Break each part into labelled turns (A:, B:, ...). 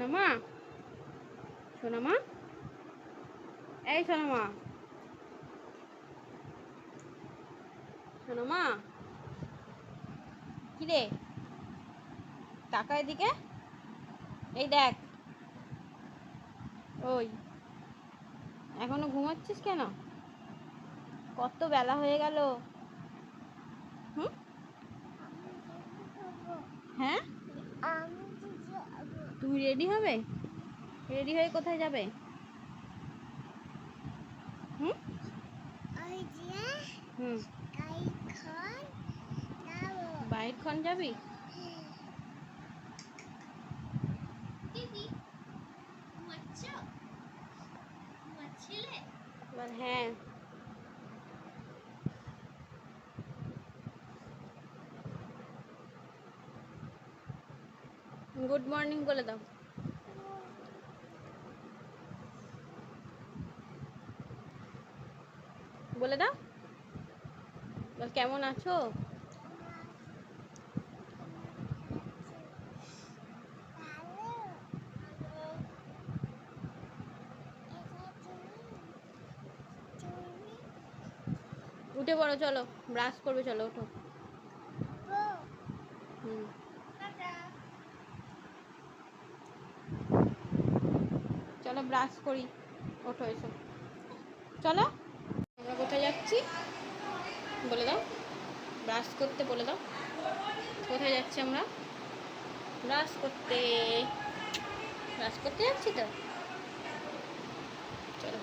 A: সোনা মা সোনা মা এই সোনা মা সোনা মা কি রে টাকা এদিকে। এই দেখ। ওই। এখনও ঘুমাচ্ছিস কেন? কত বেলা হয়ে গেল। হুম? হ্যাঁ? তুমি রেডি হবে? রেডি হয়ে কোথায় যাবে? হুম? হুম। বাইরক্ষণ যাবি? হ্যাঁ। গুড মর্নিং বলে দাও। বলে দাও। কেমন আছো? উঠে পড়ো, চলো ব্রাশ করবে, চলো, ওঠো। হুম। চলো ব্রাশ করি। ওঠো, এসো। চলো। আমরা কোথায় যাচ্ছি? বলে দাও। ব্রাশ করতে বলে দাও। কোথায় যাচ্ছি আমরা? ব্রাশ করতে। ব্রাশ করতে যাচ্ছি তো চলো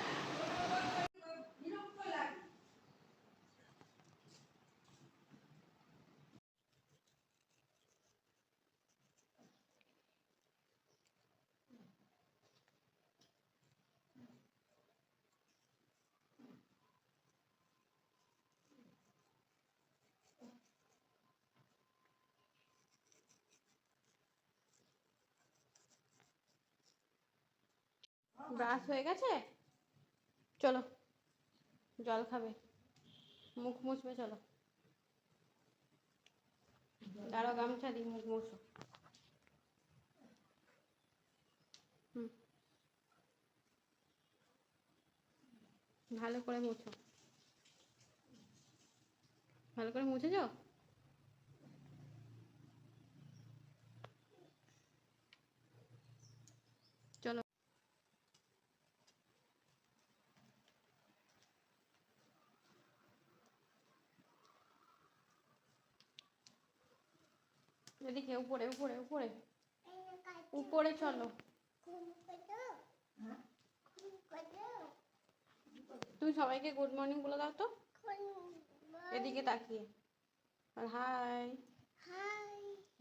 A: ব্রাশ হয়ে গেছে? চলো। জল খাবে। মুখ মুছবে, চলো। দাঁড়াও, গামছা দিই মুখ মুছো। হুম। ভালো করে মুছো। ভালো করে মুছে যাও চলো এদিকে উপরে উপরে উপরে। উপরে চলো। তুমি সবাইকে গুড মর্নিং বলে দাও তো। এদিকে তাকিয়ে। আর হাই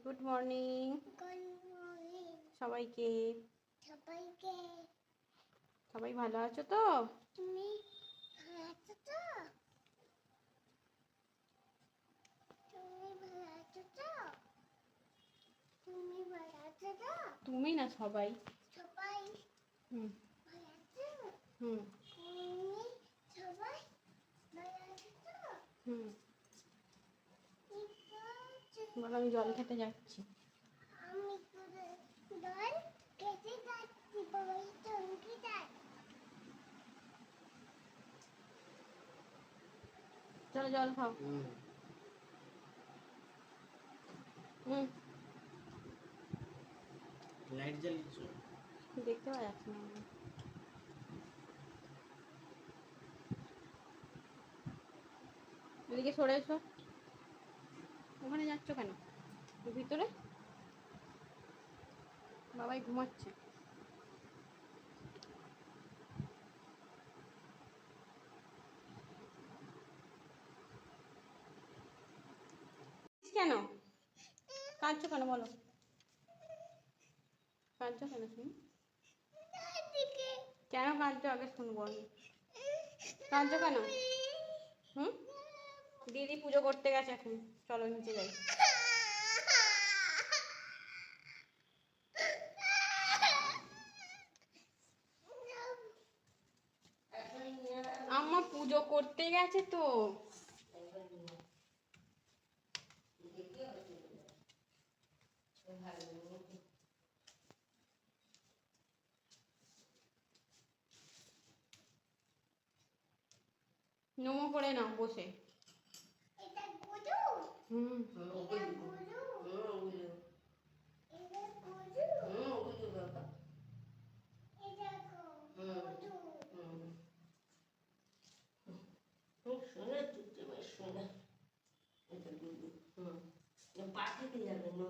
A: গুড মর্নিং সবাইকে।
B: সবাইকে।
A: সবাই ভালো আছো তো?
B: তুমি ভালো আছো তো তুমি ভালো আছো তো তুমি ভালো আছো তো
A: তুমি না সবাই।
B: সবাই?
A: হুম। হুম।
B: সবাই
A: হুম। বলো আমি জল খেতে যাচ্ছি। চলো জল খাও। হুম।
C: লাইট জ্বালিয়েছো
A: দেখতে পাওয়া যাচ্ছে না। এদিকে সরে এসো। ওখানে যাচ্ছ কেন? ভিতরে? বাবাই ঘুমাচ্ছে। কেন? কাঁদছো কেন বলো? কাঁদছো কেন শুনি। কেন কাঁদছো আগে শুনব আমি? কাঁদছো কেন? হুম? দিদি পুজো করতে গেছে এখন। চলো নিচে যাই। আম্মা পুজো করতে গেছে তো। করে নাও বসে। হুম।
C: পাঠাতে যাবে না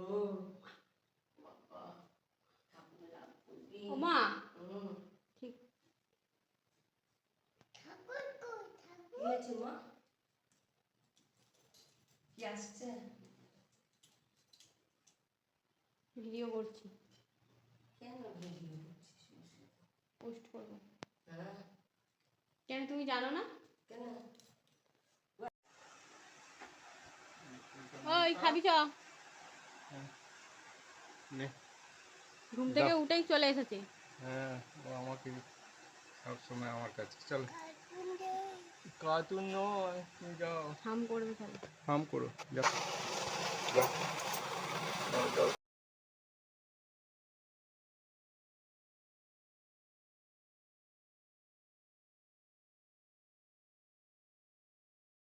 A: মা
C: হুম।
A: ঠিক
B: ঠাকুর কো ঠাকুর
C: কি হয়েছে মা কি আসছে
A: ভিডিও করছি
C: কেন ভিডিও করছিস
A: পোস্ট করব
C: হ্যাঁ
A: কেন তুমি জানো না
C: কেন
A: ওই খাবি চ।
D: নে।
A: ঘুম থেকে উঠেই চলে এসেছে।
D: হ্যাঁ ও আমাকে সবসময় আমার কাছে। চল। কার্টুন নয় তুমি যাও।
A: হাম করবে তাহলে
D: হাম করো যাও যাও। যাও, যাও।